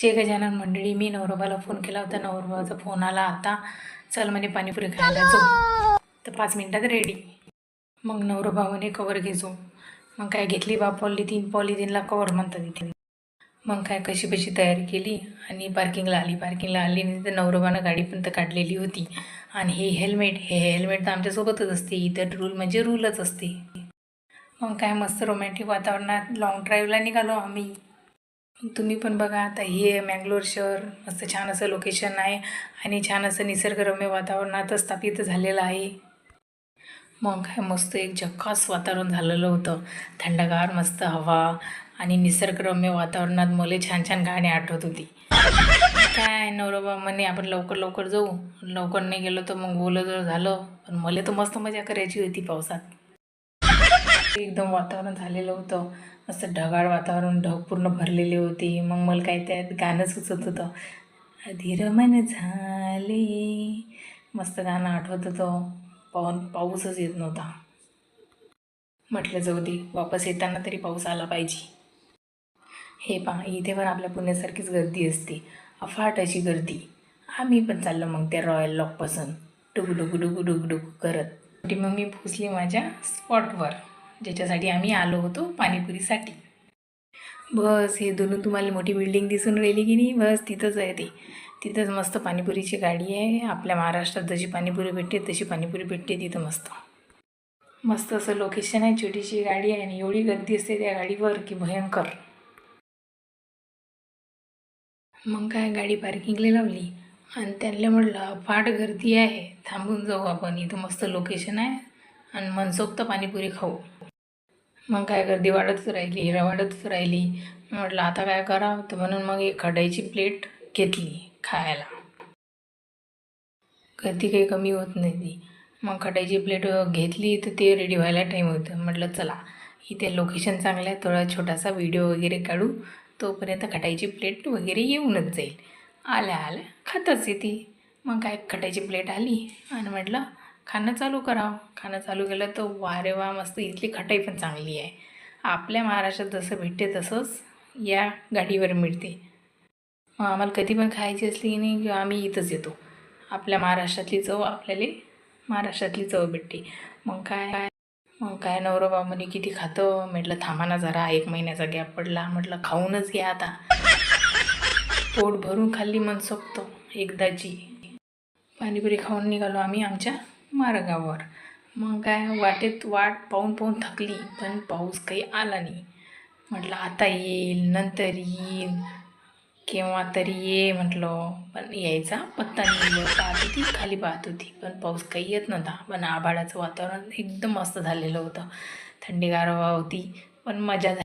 जे गजानन मंडळी मी नवरोबाला फोन केला होता. नवरोबाचा फोन आला आता. चल म्हणे पाणीपुरी खायला जाऊ. तर पाच मिनटात रेडी मग नवरोबा म्हणे कवर घेजो मग काय घेतली बा पॉलिथिन. पॉलिथिनला कवर म्हणतात इथे. मग काय कशी कशी तयारी केली आणि पार्किंगला आली. पार्किंगला आली नाही तर नवरोबानं गाडी पण तर काढलेली होती. आणि हे हेल्मेट हे हेल्मेट तर आमच्यासोबतच असते. इतर रूल म्हणजे रूलच असते. मग काय मस्त रोमॅन्टिक वातावरणात लॉंग ड्राईव्हला निघालो आम्ही. तुम्ही पण बघा आता हे मँगलोर शहर मस्त छान असं लोकेशन आहे आणि छान असं निसर्गरम्य वातावरणात स्थापित झालेलं आहे. मग काय मस्त एक झक्कास वातावरण झालेलं होतं. थंडगार मस्त हवा आणि निसर्गरम्य वातावरणात मला छान छान गाणी आठवत होती. काय नवरोबा म्हणे आपण लवकर लवकर जाऊ. लवकर नाही गेलो तर मग ओलं जर झालं पण मला तर मस्त मजा करायची होती पावसात. एकदम वातावरण झालेलं होतं. मस्त ढगाळ वातावरण ढग पूर्ण भरलेले होते. मग मला काय त्यात गाणं सुचत होतं. अधिरमन झाले. मस्त गाणं आठवत होतं. पाऊन पाऊसच येत नव्हता. म्हटलं जाऊ दे वापस येताना तरी पाऊस आला पाहिजे. हे पहा इथे पण आपल्या पुण्यासारखीच गर्दी असते. अफाट अशी गर्दी. आम्ही पण चाललो मग त्या रॉयल लॉकपासून डुगडुगडुगडुगडुग करत शेवटी मग मी पोचली माझ्या स्पॉटवर ज्याच्यासाठी आम्ही आलो होतो पाणीपुरीसाठी. बस हे दोन तुम्हाला मोठी बिल्डिंग दिसून राहिली की नाही? बस तिथंच आहे ते. तिथंच मस्त पाणीपुरीची गाडी आहे. आपल्या महाराष्ट्रात जशी पाणीपुरी भेटते तशी पाणीपुरी भेटते तिथं मस्त. मस्त असं लोकेशन आहे छोटीशी गाडी आहे आणि एवढी गर्दी असते त्या गाडीवर की भयंकर. मग काय गाडी पार्किंगला लावली. आणि त्यांना म्हटलं फाट गर्दी आहे. थांबून जाऊ आपण. इथं मस्त लोकेशन आहे. आणि मनसोक्त पाणीपुरी खाऊ. मग काय गर्दी वाढतच राहिली हिरा वाढतच राहिली. म्हटलं आता काय करावं? तर म्हणून मग एक खडाईची प्लेट घेतली खायला. गर्दी काही कमी होत नाही ती. मग खटाईची प्लेट घेतली तर ते रेडी व्हायला टाईम होतं. म्हटलं चला इथे लोकेशन चांगलं आहे. थोडा छोटासा व्हिडिओ वगैरे काढू. तोपर्यंत खटाईची प्लेट वगैरे येऊनच जाईल. आल्या आल्या खातच येते. मग काय खटाईची प्लेट आली. आणि म्हटलं खाणं चालू करावं खाणं चालू केलं तर वारे वा मस्त इथली खटाई पण चांगली आहे. आपल्या महाराष्ट्रात जसं भेटते तसंच या गाडीवर मिळते. मग आम्हाला कधी पण खायची असली की नाही किंवा आम्ही इथंच येतो. आपल्या महाराष्ट्रातली चव आपल्याला महाराष्ट्रातली चव भेटते. मग काय? मग काय नवरोबा म्हणे किती खातं? म्हटलं थांबा ना जरा एक महिन्याचा गॅप पडला. म्हटलं खाऊनच घ्या आता. पोट भरून खाल्ली मन सोपतो एकदाची. पाणीपुरी खाऊन निघालो आम्ही आमच्या मार्गावर. मग काय वाटेत वाट पाहून पाहून थकली पण पाऊस काही आला नाही. म्हटलं आता येईल नंतर येईल. केव्हा तरी ये म्हटलं पण यायचा पत्ता नाही. पाहत होती खाली पाहत होती पण पाऊस काही येत नव्हता. पण आभाळाचं वातावरण एकदम मस्त झालेलं होतं. थंडीगार हवा होती पण मजा झाली.